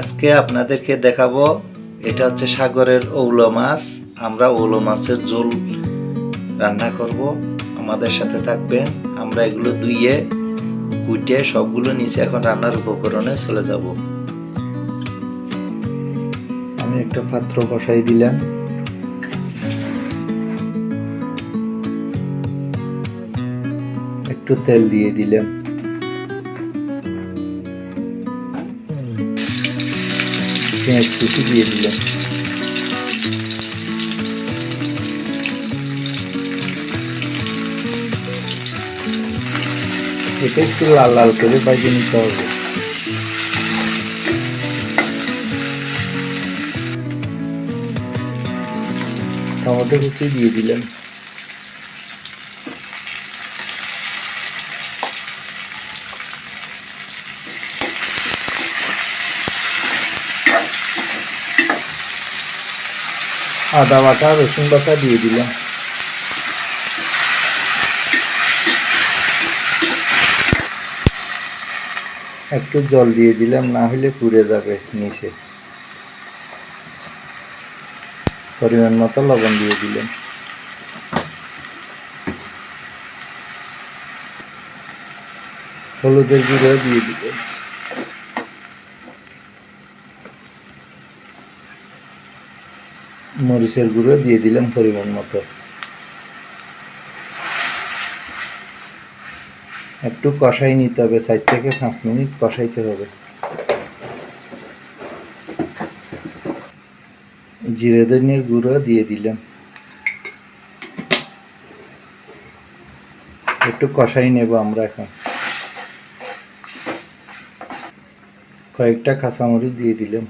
আজকে আপনাদেরকে দেখাবো, এটা হচ্ছে সাগরের ঔলো মাছ। আমরা ঔলো মাছের ঝোল রান্না করব, আমাদের সাথে থাকবেন। আমরা এগুলো ধুইয়ে কুটে সবগুলো নিচে এখন রান্নার উপকরণে চলে যাব। আমি একটা পাত্র বসাই দিলাম। একটু তেল দিয়ে দিলাম। পেঁয়াজ কুচি দিয়ে দিলাম এটা একটু লাল লাল করে বাইজে নিতে হবে টমেটো কুচি দিয়ে দিলাম আদা বাটা, রসুন বাটা দিয়ে দিলাম। একটু জল দিয়ে দিলাম, না হলে পুড়ে যাবে নিচে। পরিমাণ মতো লবণ দিয়ে দিলাম। হলুদের গুঁড়ো দিয়ে দিলাম। মরিচের গুঁড়ো দিয়ে দিলাম পরিমাণ মতো। একটু কষাই নিতে হবে, চার থেকে পাঁচ মিনিট কষাইতে হবে। জিরে ধনিয়ার গুঁড়ো দিয়ে দিলাম। একটু কষাই নেব আমরা এখন। কয়েকটা কাঁচামরিচ দিয়ে দিলাম।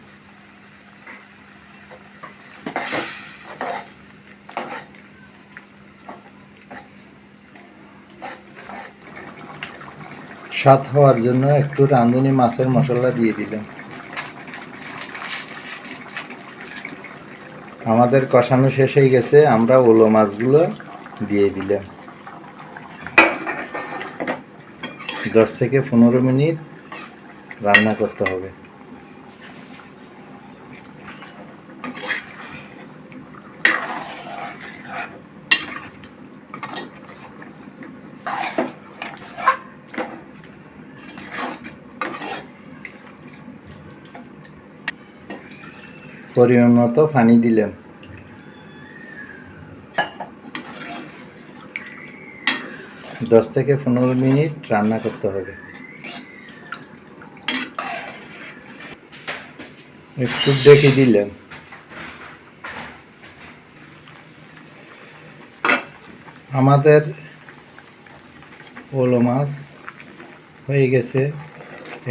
স্বাদ হওয়ার জন্য একটু রাঁধুনি মাছের মশলা দিয়ে দিলাম। আমাদের কষানো শেষ হয়ে গেছে, আমরা ওলো মাছগুলো দিয়ে দিলাম। দশ থেকে পনেরো মিনিট রান্না করতে হবে। পরিমাণ মতো পানি দিলাম দশ থেকে পনেরো মিনিট রান্না করতে হবে। একটু ডেকে দিলাম আমাদের ওলো মাছ হয়ে গেছে।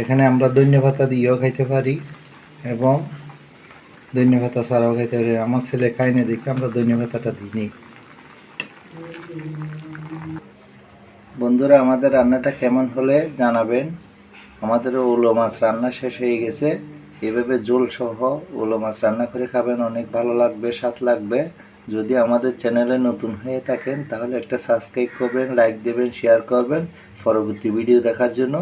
এখানে আমরা ধন্যপাতা দিয়েও খাইতে পারি এবং ধন্যপাতা ছাড়াও খাইতে পারি আমার ছেলে খাই না দেখে আমরা ধন্যপাতাটা দিই বন্ধুরা, আমাদের রান্নাটা কেমন হলে জানাবেন। আমাদের উলো মাছ রান্না শেষ হয়ে গেছে। এভাবে জোল সহ ওলো মাছ রান্না করে খাবেন, অনেক ভালো লাগবে, স্বাদ লাগবে। যদি আমাদের চ্যানেলে নতুন হয়ে থাকেন, তাহলে একটা সাবস্ক্রাইব করবেন, লাইক দেবেন, শেয়ার করবেন। পরবর্তী ভিডিও দেখার জন্য।